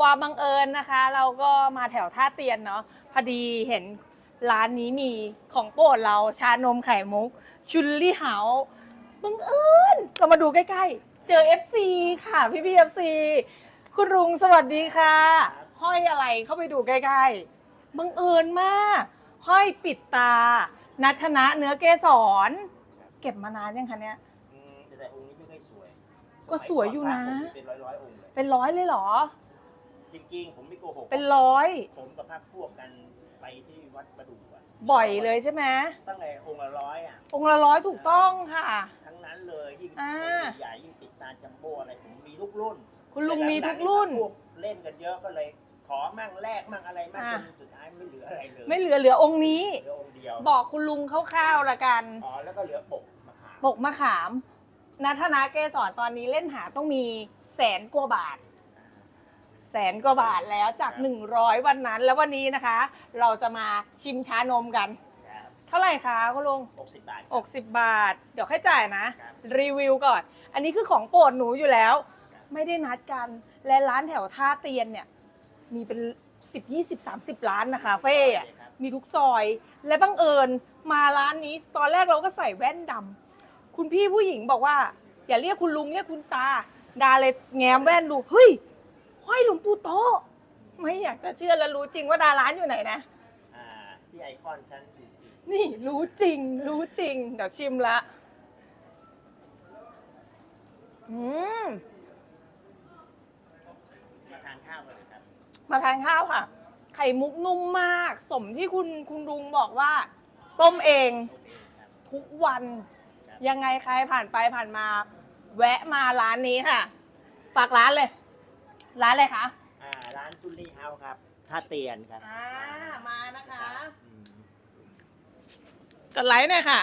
ความบังเอิญนะคะ เราก็มาแถวท่าเตียนเนาะพอดีเห็นร้านนี้มีของโปรดเราชานมไข่มุก ชุลลี่เฮาบังเอิญเรามาดูใกล้ๆ เจอ FC ค่ะ พี่พี่ FC คุณรุงสวัสดีค่ะ ห้อยอะไรเข้าไปดูใกล้ๆบังเอิญมาก ห้อยปิดตา นัทนะเนื้อเกสรเก็บมานานยังคะเนี่ยอืมแต่องค์นี้ไม่ค่อยสวย ก็สวยอยู่นะสมัก่อพระผมเป็นร้อยร้อยๆองค์เลยเป็นร้อยเลยเหรอ จริงๆ ผมไม่โกหกเป็นร้อย ผมกับพรรคพวกกันไปที่วัดประดูอะบ่อยเลยใช่ไหมตั้งแต่องค์ละร้อยอะ องค์ละร้อยถูกต้องค่ะ ทั้งนั้นเลยยิ่งอ่าองค์ใหญ่ยิ่งปิดตาจัมโบ้อะไรผมมีทุกรุ่นคุณลุงมีแต่ทุกรุ่นพวกเล่นกันเยอะก็เลย ขอมั่งแลกมั่งอะไรมั่งอ่า จนสุดท้ายไม่เหลืออะไรเลยไม่เหลือเหลือองค์นี้ เหลือองค์เดียวบอกคุณลุงคร่าวๆละกัน อ๋อแล้วก็เหลือปกมะขามปกมะขามนัทนาเกสรตอนนี้เล่นหาต้องมีแสนกว่าบาท แสนกว่าบาทแล้วจาก 100 วันนั้น แล้ววันนี้นะคะ เราจะมาชิมชานมกันครับเท่าไหร่คะคุณลุงหกสิบบาท 60 บาท เดี๋ยวค่อยจ่ายนะ ครับ รีวิวก่อน อันนี้คือของโปรดหนูอยู่แล้ว ไม่ได้นัดกัน และร้านแถวท่าเตียนเนี่ย มีเป็น 10 20 30 ร้านนะคะเฟ่อะ ครับมีทุกซอย และบังเอิญมาร้านนี้ ตอนแรกเราก็ใส่แว่นดำคุณพี่ผู้หญิงบอกว่า อย่าเรียกคุณลุงเรียกคุณตา ดาเลยแง้มแว่นดู เฮ้ย ห้อยหลวงปู่โตะไม่อยากจะเชื่อแล้วรู้จริงว่าดาร้านอยู่ไหนนะ อ่าที่ไอคอนชั้นจริงนี่รู้จริง รู้จริง เดี๋ยวชิมละอืมๆมาทานข้าวกันเลยครับมาทานข้าวค่ะ ไข่มุกนุ่มมาก สมที่คุณคุณลุงบอกว่า ต้มเองโอเคครับ ทุกวัน ครับ ยังไงใครผ่านไปผ่านมา แวะมาร้านนี้ค่ะ ฝากร้านเลย ร้านเลยคะอ่าร้านซุลลี่เฮาส์ครับท่าเตียนครับอ่ามานะคะ อืม กดไลค์หน่อยค่ะ